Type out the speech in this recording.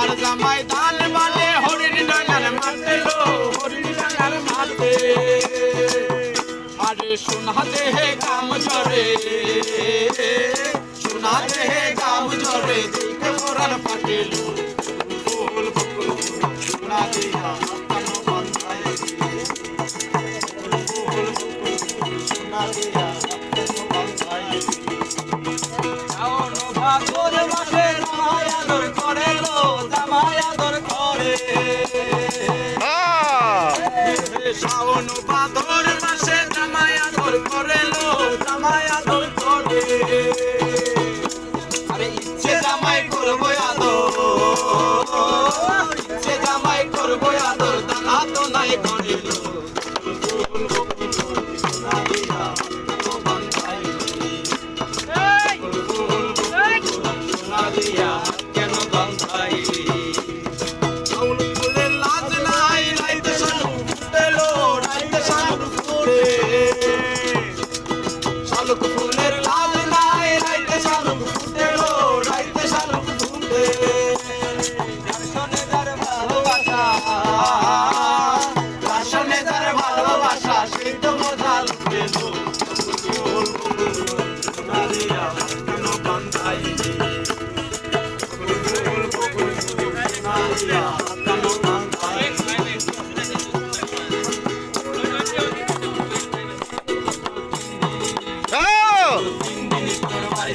আমার জামাই ধান বালে হরিণ ডাঙ্গার মাঠে লো হরিণ ডাঙ্গার মাঠে আরে সোনা দেহে কাম ঝরে, সোনা দেহে কাম ঝরে, দিকে মোরার পাটে লো ফুল ফুল, সোনা দিয়া সোনা দিয়া শ্রাবণ ভাদর মাসে জামাই আদর করে লো জামাই আদর করে আরে ইচ্ছে জামাই করব আদর ইচ্ছে জামাই করব আদর দানা তো নাই করে কেন গন্ধাইলি Yeah.